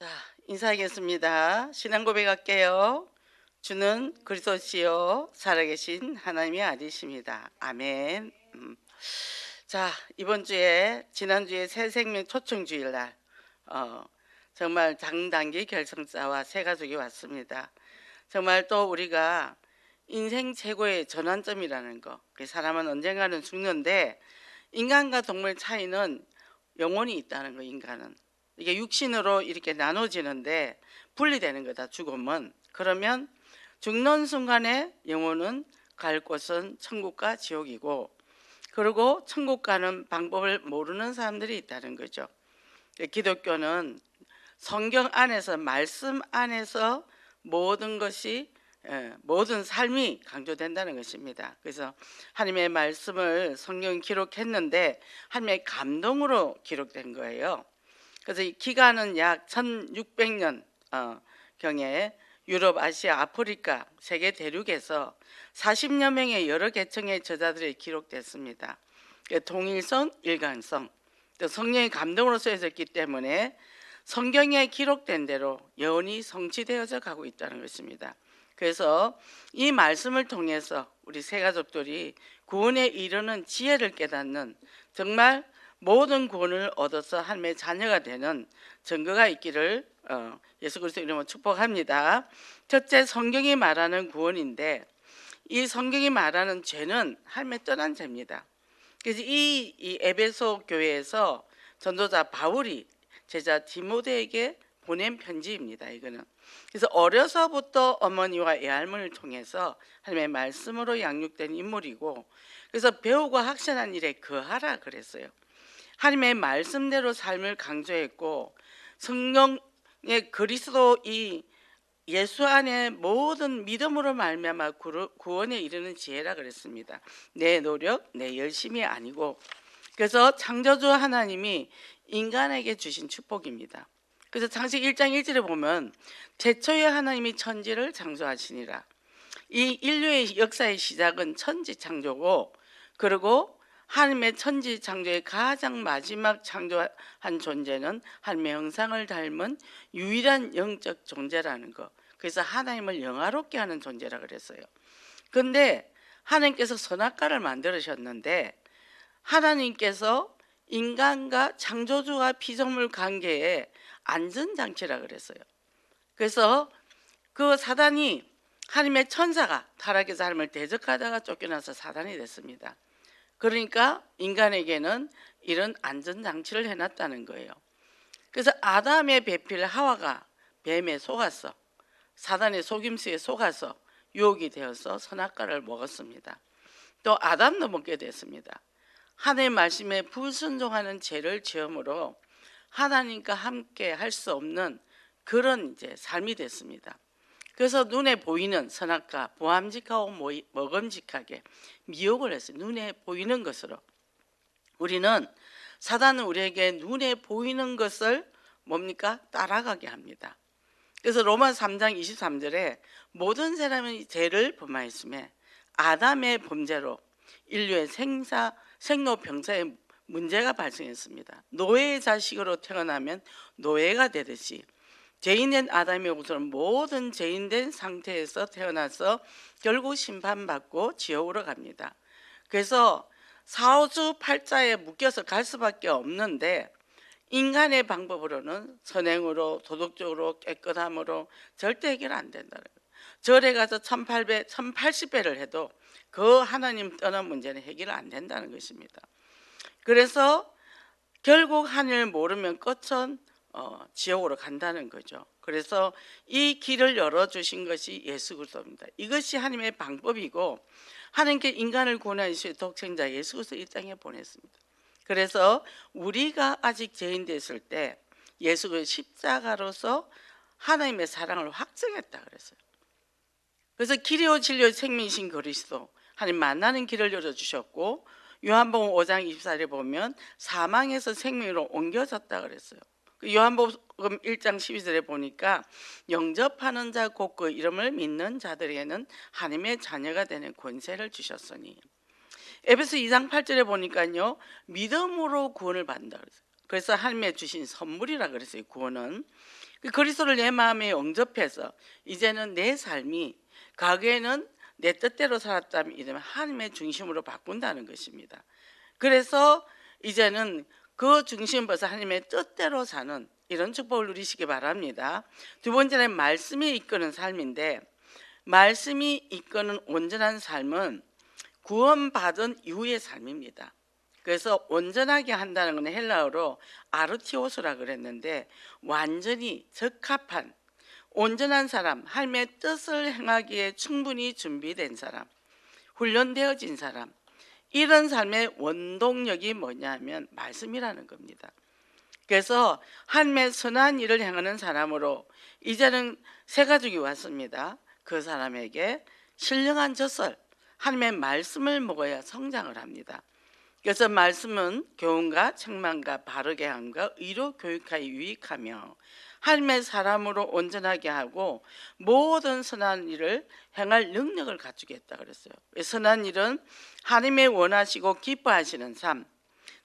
자, 인사하겠습니다. 신앙 고백할게요. 주는 그리스도시요 살아계신 하나님의 아들이십니다. 아멘. 음. 자, 이번 주에 지난 주에 새 생명 초청 주일 날 어, 정말 장단기 결성자와 새 가족이 왔습니다. 정말 또 우리가 인생 최고의 전환점이라는 거. 그 사람은 언젠가는 죽는데 인간과 동물 차이는 영혼이 있다는 거. 인간은 이게 육신으로 이렇게 나눠지는데 분리되는 거다. 죽음은 그러면 죽는 순간에 영혼은 갈 곳은 천국과 지옥이고 그리고 천국 가는 방법을 모르는 사람들이 있다는 거죠. 기독교는 성경 안에서 말씀 안에서 모든 것이 예, 모든 삶이 강조된다는 것입니다. 그래서 하나님의 말씀을 성경 기록했는데 하나님의 감동으로 기록된 거예요. 그래서 이 기간은 약 1600년 어, 경에 유럽, 아시아, 아프리카 세계 대륙에서 40여 명의 여러 계층의 저자들이 기록됐습니다. 그 동일성, 일관성, 또 성령의 감동으로 쓰여졌기 때문에 성경에 기록된 대로 여운이 성취되어져 가고 있다는 것입니다. 그래서 이 말씀을 통해서 우리 세 가족들이 구원에 이르는 지혜를 깨닫는 정말 모든 구원을 얻어서 하나님의 자녀가 되는 증거가 있기를 어, 예수 그리스도 이름으로 축복합니다. 첫째 성경이 말하는 구원인데 이 성경이 말하는 죄는 하나님의 떠난 죄입니다. 그래서 이, 이 에베소 교회에서 전도자 바울이 제자 디모데에게 보낸 편지입니다. 이거는 그래서 어려서부터 어머니와 애할머니를 통해서 하나님의 말씀으로 양육된 인물이고 그래서 배우고 학신한 일에 거하라 그랬어요. 하나님의 말씀대로 삶을 강조했고 성령의 그리스도 이 예수 안에 모든 믿음으로 말미암아 구원에 이르는 지혜라 그랬습니다. 내 노력, 내 열심이 아니고 그래서 창조주 하나님이 인간에게 주신 축복입니다. 그래서 창세기 1장 1절에 보면 태초에 하나님이 천지를 창조하시니라. 이 인류의 역사의 시작은 천지 창조고 그리고 하나님의 천지 창조의 가장 마지막 창조한 존재는 하나님의 형상을 닮은 유일한 영적 존재라는 거. 그래서 하나님을 영화롭게 하는 존재라 그랬어요. 근데 하나님께서 선악과를 만들으셨는데 하나님께서 인간과 창조주와 피조물 관계에 안전 장치라 그랬어요. 그래서 그 사단이 하나님의 천사가 타락해서 하나님을 대적하다가 쫓겨나서 사단이 됐습니다. 그러니까 인간에게는 이런 안전장치를 해놨다는 거예요. 그래서 아담의 배필 하와가 뱀에 속았어. 사단의 속임수에 속아서 유혹이 되어서 선악과를 먹었습니다. 또 아담도 먹게 됐습니다. 하나님의 말씀에 불순종하는 죄를 지음으로 하나님과 함께 할 수 없는 그런 이제 삶이 됐습니다. 그래서 눈에 보이는 선악과 보암직하고 먹음직하게 미혹을 했어요. 눈에 보이는 것으로. 우리는 사단은 우리에게 눈에 보이는 것을 뭡니까? 따라가게 합니다. 그래서 로마 3장 23절에 모든 사람이 죄를 범하였음에 아담의 범죄로 인류의 생사 생로병사의 문제가 발생했습니다. 노예의 자식으로 태어나면 노예가 되듯이 죄인된 우선 모든 죄인된 상태에서 태어나서 결국 심판받고 지옥으로 갑니다. 그래서 사오수 팔자에 묶여서 갈 수밖에 없는데 인간의 방법으로는 선행으로 도덕적으로 깨끗함으로 절대 해결 안 된다는 거예요. 절에 가서 1800, 1080배를 해도 그 하나님 떠난 문제는 해결 안 된다는 것입니다. 그래서 결국 하늘 모르면 끝은 어, 지옥으로 간다는 거죠. 그래서 이 길을 열어 주신 것이 예수 그리스도입니다. 이것이 하나님의 방법이고 하나님께 인간을 구원하신 독생자 예수 그리스도 이 땅에 보냈습니다. 그래서 우리가 아직 죄인 됐을 때 예수 그 십자가로서 하나님의 사랑을 확증했다 그랬어요. 그래서 길이요 진리요 생명이신 그리스도 하나님 만나는 길을 열어 주셨고 요한복음 5장 24절에 보면 사망에서 생명으로 옮겨졌다 그랬어요. 그 요한복음 1장 12절에 보니까 영접하는 자 곧 그 이름을 믿는 자들에게는 하나님의 자녀가 되는 권세를 주셨으니 에베소 2장 8절에 보니까요 믿음으로 구원을 받는다. 그래서 하나님의 주신 선물이라 그랬어요. 구원은 그 그리스도를 내 마음에 영접해서 이제는 내 삶이 과거에는 내 뜻대로 살았다면 이러면 하나님의 중심으로 바꾼다는 것입니다. 그래서 이제는 그 중심 벗어 하나님의 뜻대로 사는 이런 축복을 누리시기 바랍니다. 두 번째는 말씀이 이끄는 삶인데 말씀이 이끄는 온전한 삶은 구원받은 이후의 삶입니다. 그래서 온전하게 한다는 건 헬라어로 아르티오스라 그랬는데 완전히 적합한 온전한 사람, 하나님의 뜻을 행하기에 충분히 준비된 사람, 훈련되어진 사람. 이런 삶의 원동력이 뭐냐면 말씀이라는 겁니다. 그래서 하나님의 선한 일을 행하는 사람으로 이제는 세 가족이 왔습니다. 그 사람에게 신령한 젖을 하나님의 말씀을 먹어야 성장을 합니다. 그래서 말씀은 교훈과 책망과 바르게 함과 의로 교육하여 유익하며 하나님의 사람으로 온전하게 하고 모든 선한 일을 행할 능력을 갖추겠다 그랬어요. 선한 일은 하나님의 원하시고 기뻐하시는 삶,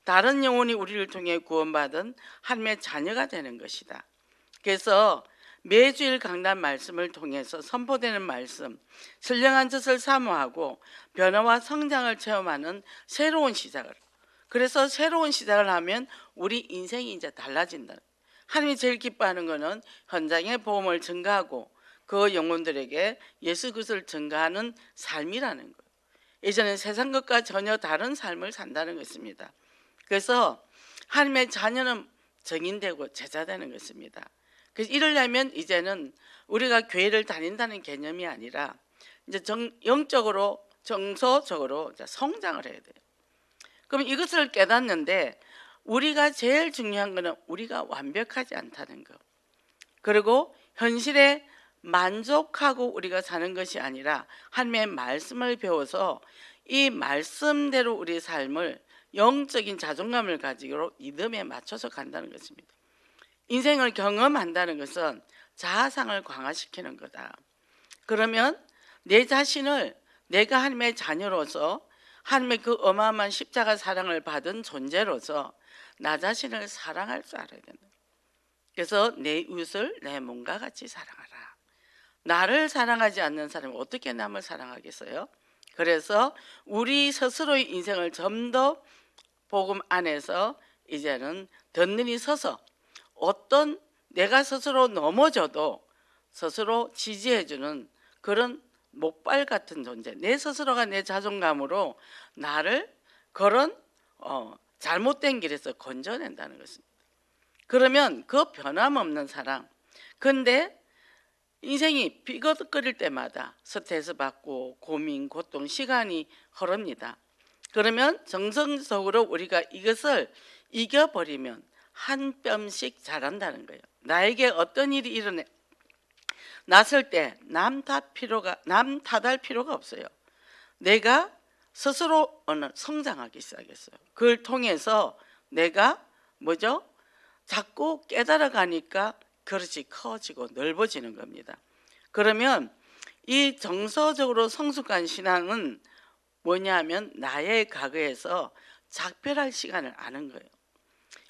다른 영혼이 우리를 통해 구원받은 하나님의 자녀가 되는 것이다. 그래서 매주일 강단 말씀을 통해서 선포되는 말씀, 선량한 뜻을 사모하고 변화와 성장을 체험하는 새로운 시작을. 그래서 새로운 시작을 하면 우리 인생이 이제 달라진다. 하나님이 제일 기뻐하는 것은 현장의 보험을 증가하고 그 영혼들에게 예수 그리스도를 증가하는 삶이라는 거예요. 예전에 세상 것과 전혀 다른 삶을 산다는 것입니다. 그래서 하나님의 자녀는 정인되고 제자되는 것입니다. 그래서 이러려면 이제는 우리가 교회를 다닌다는 개념이 아니라 이제 정, 영적으로 정서적으로 성장을 해야 돼요. 그럼 이것을 깨닫는데 우리가 제일 중요한 것은 우리가 완벽하지 않다는 것. 그리고 현실에 만족하고 우리가 사는 것이 아니라 하나님의 말씀을 배워서 이 말씀대로 우리의 삶을 영적인 자존감을 가지고 리듬에 맞춰서 간다는 것입니다. 인생을 경험한다는 것은 자아상을 강화시키는 거다. 그러면 내 자신을 내가 하나님의 자녀로서 하나님의 그 어마어마한 십자가 사랑을 받은 존재로서 나 자신을 사랑할 줄 알아야 된다. 그래서 내 이웃을 내 몸과 같이 사랑하라. 나를 사랑하지 않는 사람이 어떻게 남을 사랑하겠어요? 그래서 우리 스스로의 인생을 좀 더 복음 안에서 이제는 든든히 서서 어떤 내가 스스로 넘어져도 스스로 지지해주는 그런 목발 같은 존재, 내 스스로가 내 자존감으로 나를 그런 어, 잘못된 길에서 건져낸다는 것입니다. 그러면 그 변함없는 사랑. 근데 인생이 비거덕거릴 때마다 스트레스 받고 고민, 고통, 시간이 흐릅니다. 그러면 정성적으로 우리가 이것을 이겨버리면 한 뼘씩 자란다는 거예요. 나에게 어떤 일이 일어나 났을 때 남 탓 필요가 남 탓할 필요가 없어요. 내가 스스로 어느 성장하기 시작했어요. 그걸 통해서 내가 뭐죠? 자꾸 깨달아 가니까 그릇이 커지고 넓어지는 겁니다. 그러면 이 정서적으로 성숙한 신앙은 뭐냐면 나의 과거에서 작별할 시간을 아는 거예요.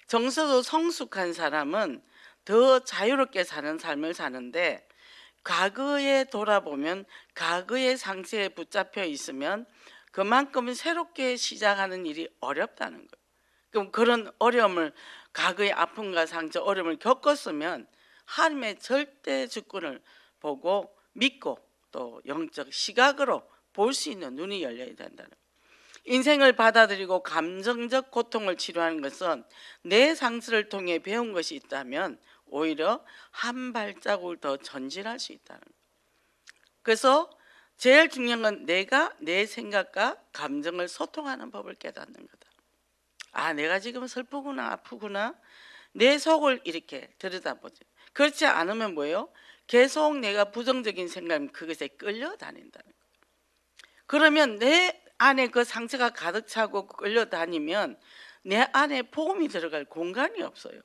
정서도 성숙한 사람은 더 자유롭게 사는 삶을 사는데 과거에 돌아보면 과거의 상처에 붙잡혀 있으면 그만큼 새롭게 시작하는 일이 어렵다는 거예요. 그럼 그런 어려움을 과거의 아픔과 상처, 어려움을 겪었으면 하나님의 절대 주권을 보고 믿고 또 영적 시각으로 볼 수 있는 눈이 열려야 된다는 거예요. 인생을 받아들이고 감정적 고통을 치료하는 것은 내 상처를 통해 배운 것이 있다면 오히려 한 발자국을 더 전진할 수 있다는 거예요. 그래서 제일 중요한 건 내가 내 생각과 감정을 소통하는 법을 깨닫는 거다. 아, 내가 지금 슬프구나, 아프구나. 내 속을 이렇게 들여다보지. 그렇지 않으면 뭐예요? 계속 내가 부정적인 생각 그것에 끌려다닌다는 거예요. 그러면 내 안에 그 상처가 가득 차고 끌려다니면 내 안에 복음이 들어갈 공간이 없어요.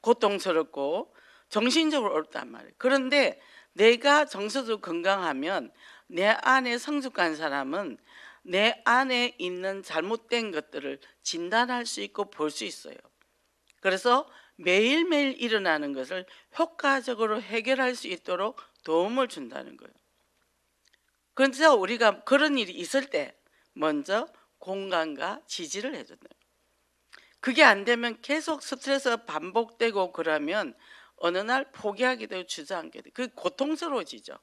고통스럽고 정신적으로 어렵단 말이에요. 그런데 내가 정서도 건강하면 내 안에 성숙한 사람은 내 안에 있는 잘못된 것들을 진단할 수 있고 볼 수 있어요. 그래서 매일매일 일어나는 것을 효과적으로 해결할 수 있도록 도움을 준다는 거예요. 그래서 우리가 그런 일이 있을 때 먼저 공간과 지지를 해준다. 그게 안 되면 계속 스트레스가 반복되고 그러면 어느 날 포기하게 되고 주저앉게 돼. 그 고통스러워지죠.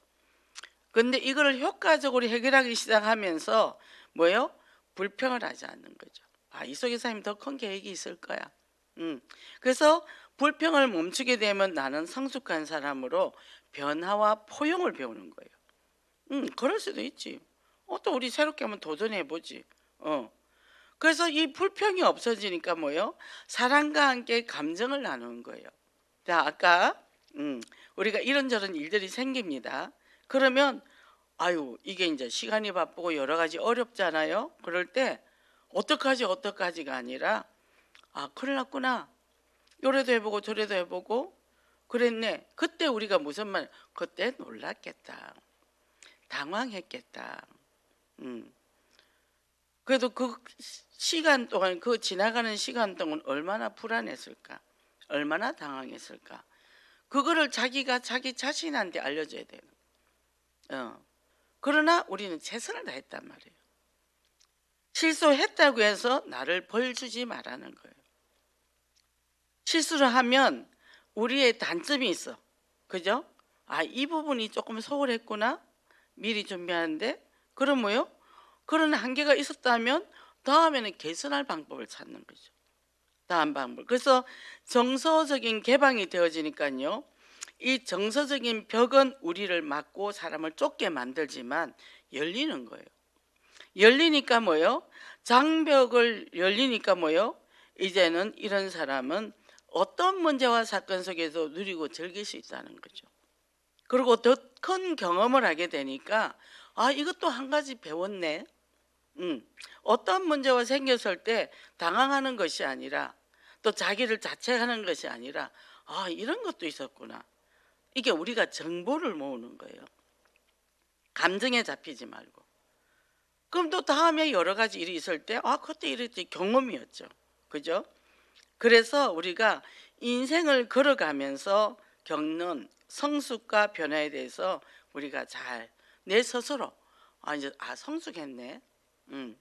근데 이거를 효과적으로 해결하기 시작하면서 뭐요? 불평을 하지 않는 거죠. 아, 이속 기사님 더 큰 계획이 있을 거야. 음. 그래서 불평을 멈추게 되면 나는 성숙한 사람으로 변화와 포용을 배우는 거예요. 음, 그럴 수도 있지. 어, 또 우리 새롭게 한번 도전해 보지. 어. 그래서 이 불평이 없어지니까 뭐요? 사랑과 함께 감정을 나누는 거예요. 자, 아까 음, 우리가 이런저런 일들이 생깁니다. 그러면 아유 이게 이제 시간이 바쁘고 여러 가지 어렵잖아요. 그럴 때 어떡하지 어떡하지가 아니라 아 큰일 났구나. 요래도 해보고 저래도 해보고 그랬네. 그때 우리가 무슨 말? 그때 놀랐겠다. 당황했겠다. 음. 그래도 그 시간 동안 그 지나가는 시간 동안 얼마나 불안했을까? 얼마나 당황했을까? 그거를 자기가 자기 자신한테 알려줘야 돼요. 어. 그러나 우리는 최선을 다했단 말이에요. 실수했다고 해서 나를 벌 주지 말라는 거예요. 실수를 하면 우리의 단점이 있어. 그죠? 아, 이 부분이 조금 소홀했구나. 미리 준비하는데. 그럼 뭐요? 그런 한계가 있었다면 다음에는 개선할 방법을 찾는 거죠. 다음 방법. 그래서 정서적인 개방이 되어지니까요. 이 정서적인 벽은 우리를 막고 사람을 쫓게 만들지만 열리는 거예요. 열리니까 뭐요? 장벽을 열리니까 뭐요? 이제는 이런 사람은 어떤 문제와 사건 속에서 누리고 즐길 수 있다는 거죠. 그리고 더 큰 경험을 하게 되니까 아 이것도 한 가지 배웠네. 음, 어떤 문제가 생겼을 때 당황하는 것이 아니라 또 자기를 자책하는 것이 아니라 아 이런 것도 있었구나. 이게 우리가 정보를 모으는 거예요. 감정에 잡히지 말고. 그럼 또 다음에 여러 가지 일이 있을 때, 아, 그때 이랬지 경험이었죠. 그죠? 그래서 우리가 인생을 걸어가면서 겪는 성숙과 변화에 대해서 우리가 잘 내 스스로 아 이제 아 성숙했네. 음.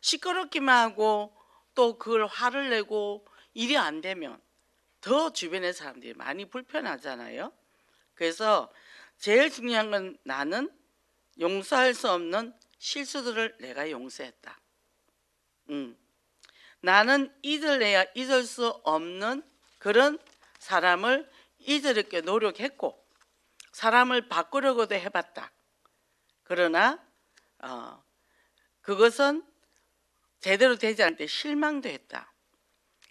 시끄럽기만 하고 또 그걸 화를 내고 일이 안 되면 더 주변의 사람들이 많이 불편하잖아요. 그래서 제일 중요한 건 나는 용서할 수 없는 실수들을 내가 용서했다. 음. 나는 잊을래야 잊을 수 없는 그런 사람을 잊으려고 노력했고 사람을 바꾸려고도 해봤다. 그러나 어, 그것은 제대로 되지 않을 때 실망도 했다.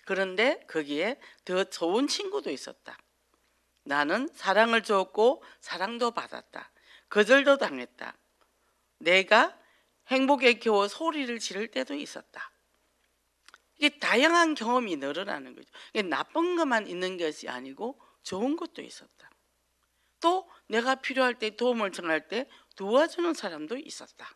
그런데 거기에 더 좋은 친구도 있었다. 나는 사랑을 줬고 사랑도 받았다. 거절도 당했다. 내가 행복에 겨워 소리를 지를 때도 있었다. 이게 다양한 경험이 늘어나는 거죠. 이게 나쁜 것만 있는 것이 아니고 좋은 것도 있었다. 또 내가 필요할 때 도움을 청할 때 도와주는 사람도 있었다.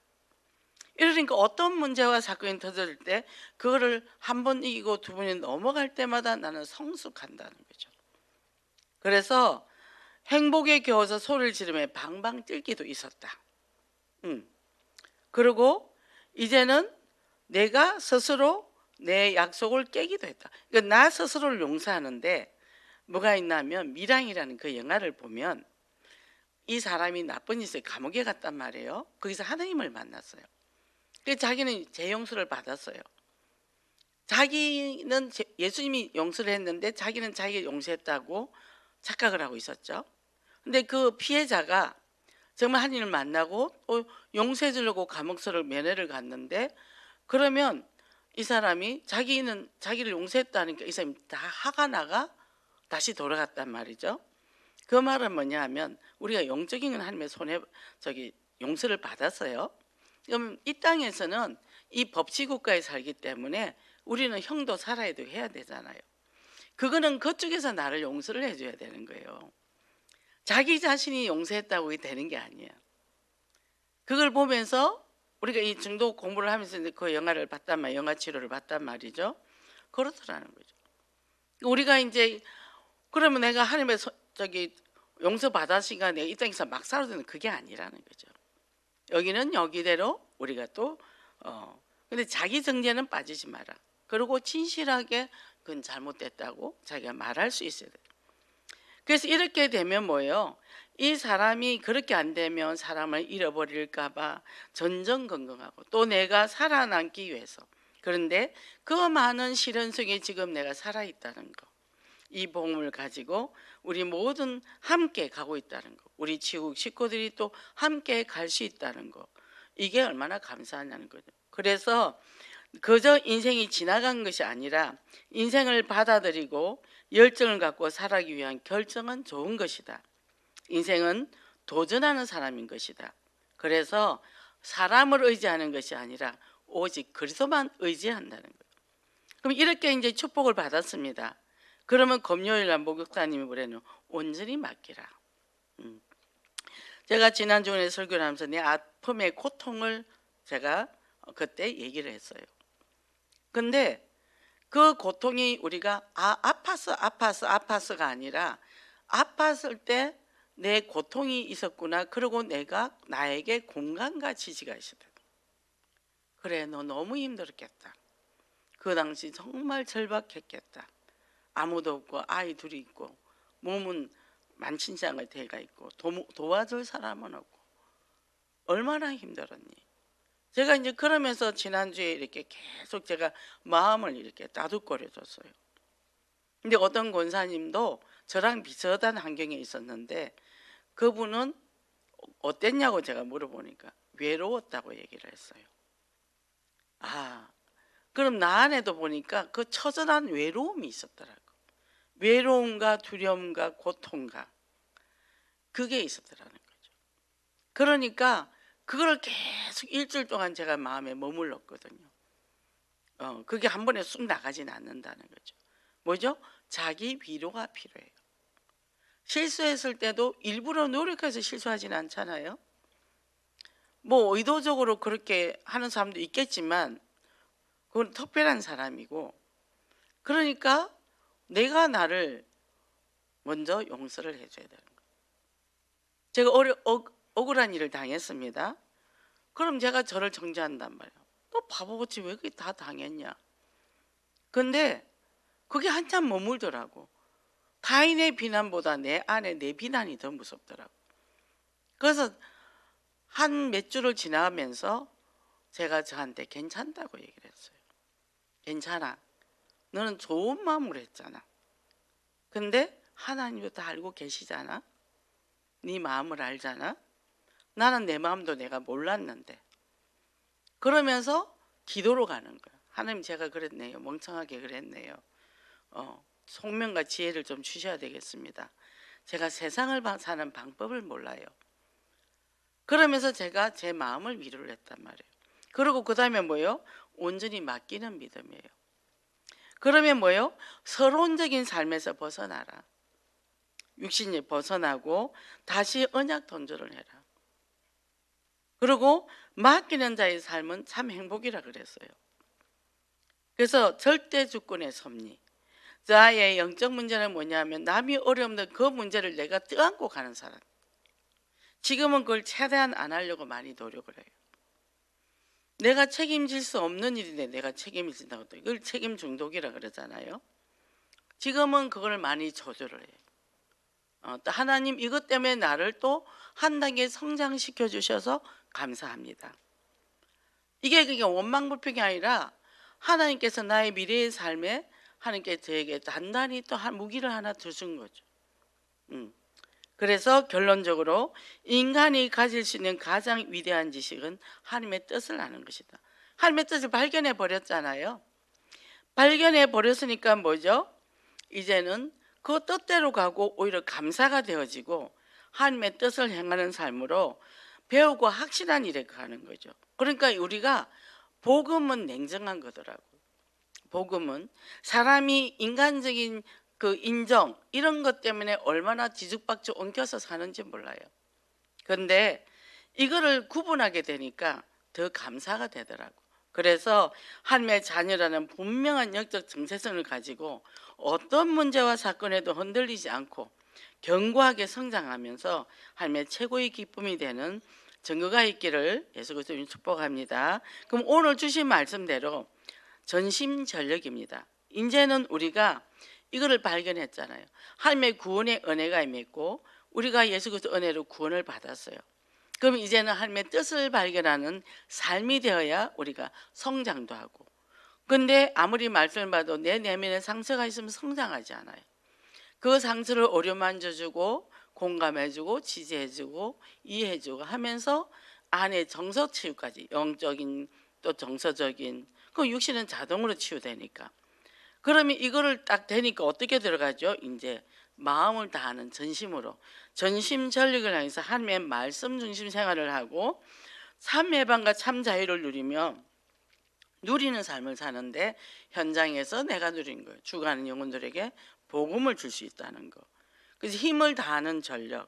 이러니까 어떤 문제와 사건이 터질 때 그거를 한 번 이기고 두 번이 넘어갈 때마다 나는 성숙한다는 거죠. 그래서 행복에 겨워서 소리를 지르며 방방 뛸기도 있었다. 음. 그리고 이제는 내가 스스로 내 약속을 깨기도 했다. 그러니까 나 스스로를 용서하는데 뭐가 있냐면 미랑이라는 그 영화를 보면 이 사람이 나쁜 짓을 감옥에 갔단 말이에요. 거기서 하나님을 만났어요. 그래서 자기는 재용서를 받았어요. 자기는 예수님이 용서를 했는데 자기는 자기가 용서했다고 착각을 하고 있었죠. 근데 그 피해자가 정말 하나님을 만나고 또 용서해 주려고 감옥서를 면회를 갔는데 그러면 이 사람이 자기는 자기를 용서했다니까 이 사람이 다 화가 나가 다시 돌아갔단 말이죠. 그 말은 뭐냐 하면 우리가 영적인 하나님의 손에 저기 용서를 받았어요. 그럼 이 땅에서는 이 법치 국가에 살기 때문에 우리는 형도 살아야도 해야 되잖아요. 그거는 그쪽에서 나를 용서를 해줘야 되는 거예요. 자기 자신이 용서했다고 되는 게 아니에요. 그걸 보면서 우리가 이 중독 공부를 하면서 그 영화를 봤단 말, 영화 치료를 봤단 말이죠. 그렇더라는 거죠. 우리가 이제 그러면 내가 하나님의 서- 저기 용서 받았으니까 내가 이 땅에서 막 살아도 그게 아니라는 거죠. 여기는 여기대로 우리가 또 어. 근데 자기 정죄는 빠지지 마라. 그리고 진실하게 그건 잘못됐다고 자기가 말할 수 있어야 돼. 그래서 이렇게 되면 뭐예요? 이 사람이 그렇게 안 되면 사람을 잃어버릴까봐 전전긍긍하고 또 내가 살아남기 위해서 그런데 그 많은 시련 속에 지금 내가 살아 있다는 거. 이 복음을 가지고 우리 모든 함께 가고 있다는 거. 우리 지국 식구들이 또 함께 갈 수 있다는 거. 이게 얼마나 감사하냐는 거죠. 그래서 그저 인생이 지나간 것이 아니라 인생을 받아들이고 열정을 갖고 살아가기 위한 결정은 좋은 것이다. 인생은 도전하는 사람인 것이다. 그래서 사람을 의지하는 것이 아니라 오직 그리스도만 의지한다는 거예요. 그럼 이렇게 이제 축복을 받았습니다. 그러면 금요일 날 목욕사님이 뭐래는 온전히 맡기라. 음. 제가 지난 주에 설교를 하면서 내 아픔의 고통을 제가 그때 얘기를 했어요. 근데 그 고통이 우리가 아 아팠어 아팠어 아팠어가 아니라 아팠을 때 내 고통이 있었구나. 그리고 내가 나에게 공간과 지지가 있었다. 그래 너 너무 힘들었겠다. 그 당시 정말 절박했겠다. 아무도 없고 아이 둘이 있고 몸은 만신창을 대가 있고 도, 도와줄 사람은 없고 얼마나 힘들었니? 제가 이제 그러면서 지난주에 이렇게 계속 제가 마음을 이렇게 따뜻거려 줬어요. 근데 어떤 권사님도 저랑 비슷한 환경에 있었는데 그분은 어땠냐고 제가 물어보니까 외로웠다고 얘기를 했어요. 아, 그럼 나 안에도 보니까 그 처절한 외로움이 있었더라고. 외로움과 두려움과 고통과 그게 있었더라는 거죠. 그러니까 그걸 계속 일주일 동안 제가 마음에 머물렀거든요. 어, 그게 한 번에 쑥 나가진 않는다는 거죠. 뭐죠? 자기 위로가 필요해요. 실수했을 때도 일부러 노력해서 실수하지는 않잖아요. 뭐 의도적으로 그렇게 하는 사람도 있겠지만 그건 특별한 사람이고 그러니까 내가 나를 먼저 용서를 해줘야 되는 거예요. 제가 어려, 억, 억울한 일을 당했습니다. 그럼 제가 저를 정죄한단 말이에요. 너 바보같이 왜 그게 다 당했냐? 근데 그게 한참 머물더라고. 타인의 비난보다 내 안에 내 비난이 더 무섭더라고. 그래서 한 몇 주를 지나면서 제가 저한테 괜찮다고 얘기를 했어요. 괜찮아. 너는 좋은 마음으로 했잖아. 근데 하나님도 다 알고 계시잖아. 네 마음을 알잖아. 나는 내 마음도 내가 몰랐는데. 그러면서 기도로 가는 거야. 하나님 제가 그랬네요. 멍청하게 그랬네요. 어, 속명과 지혜를 좀 주셔야 되겠습니다. 제가 세상을 봐- 사는 방법을 몰라요. 그러면서 제가 제 마음을 위로를 했단 말이에요. 그리고 그 다음에 뭐요? 온전히 맡기는 믿음이에요. 그러면 뭐요? 서론적인 삶에서 벗어나라. 육신이 벗어나고 다시 언약 동조를 해라. 그리고 맡기는 자의 삶은 참 행복이라 그랬어요. 그래서 절대 주권의 섭리. 자의 영적 문제는 뭐냐면 남이 어려운데 그 문제를 내가 떠안고 가는 사람. 지금은 그걸 최대한 안 하려고 많이 노력을 해요. 내가 책임질 수 없는 일인데 내가 책임을 진다고 또 이걸 책임 중독이라 그러잖아요. 지금은 그걸 많이 조절을 해요. 어, 또 하나님 이것 때문에 나를 또 한 단계 성장시켜 주셔서 감사합니다. 이게 그게 원망 불평이 아니라 하나님께서 나의 미래의 삶에 하나님께 저에게 단단히 또한 무기를 하나 두신 거죠. 음. 그래서 결론적으로 인간이 가질 수 있는 가장 위대한 지식은 하나님의 뜻을 아는 것이다. 하나님의 뜻을 발견해 버렸잖아요. 발견해 버렸으니까 뭐죠? 이제는 그 뜻대로 가고 오히려 감사가 되어지고 하나님의 뜻을 행하는 삶으로 배우고 확실한 일에 가는 거죠. 그러니까 우리가 복음은 냉정한 거더라고. 복음은 사람이 인간적인 그 인정 이런 것 때문에 얼마나 뒤죽박죽 엉켜서 사는지 몰라요. 그런데 이거를 구분하게 되니까 더 감사가 되더라고. 그래서 하나님의 자녀라는 분명한 영적 정체성을 가지고 어떤 문제와 사건에도 흔들리지 않고 견고하게 성장하면서 하나님의 최고의 기쁨이 되는 증거가 있기를 예수 그리스도님 축복합니다. 그럼 오늘 주신 말씀대로 전심전력입니다. 이제는 우리가 이거를 발견했잖아요. 하나님의 구원의 은혜가 임했고 우리가 예수 그리스도 은혜로 구원을 받았어요. 그럼 이제는 하나님의 뜻을 발견하는 삶이 되어야 우리가 성장도 하고. 근데 아무리 말씀을 봐도 내 내면에 상처가 있으면 성장하지 않아요. 그 상처를 오려만져주고 공감해주고 지지해주고 이해해주고 하면서 안에 정서 치유까지 영적인 또 정서적인 그 육신은 자동으로 치유되니까 그러면 이거를 딱 되니까 어떻게 들어가죠? 이제 마음을 다하는 전심으로 전심 전력을 향해서 하나님의 말씀 중심 생활을 하고 참 해방과 참 자유를 누리며 누리는 삶을 사는데 현장에서 내가 누린 거예요. 죽어가는 영혼들에게 복음을 줄 수 있다는 거. 그래서 힘을 다하는 전력.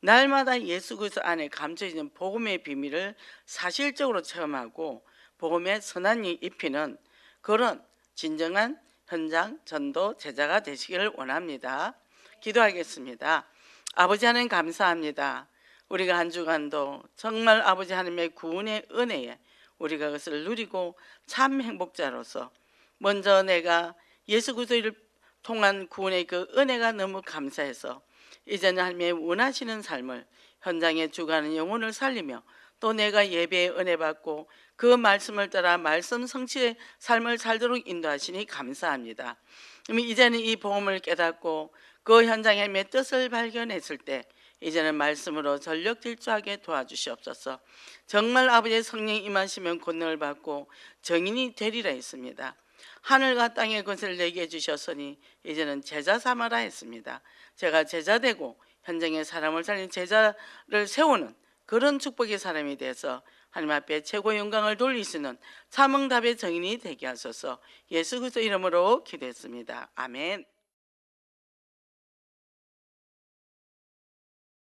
날마다 예수 그리스도 안에 감춰 있는 복음의 비밀을 사실적으로 체험하고 복음의 선한 이 입히는 그런 진정한 현장 전도 제자가 되시기를 원합니다. 기도하겠습니다. 아버지 하나님 감사합니다. 우리가 한 주간도 정말 아버지 하나님의 구원의 은혜에 우리가 그것을 누리고 참 행복자로서 먼저 내가 예수 그리스도를 통한 구원의 그 은혜가 너무 감사해서 이제는 하나님의 원하시는 삶을 현장에 주가는 영혼을 살리며 또 내가 예배의 은혜 받고 그 말씀을 따라 말씀 성취의 삶을 살도록 인도하시니 감사합니다. 이제는 이 복음을 깨닫고 그 현장의 내 뜻을 발견했을 때 이제는 말씀으로 전력 질주하게 도와주시옵소서. 정말 아버지의 성령 임하시면 권능을 받고 정인이 되리라 했습니다. 하늘과 땅의 것을 내게 해주셨으니 이제는 제자 삼아라 했습니다. 제가 제자 되고 현장에 사람을 살린 제자를 세우는 그런 축복의 사람이 돼서 하나님 앞에 최고 영광을 돌리시는 참응답의 정인이 되게 하소서 예수 그리스도 이름으로 기도했습니다. 아멘.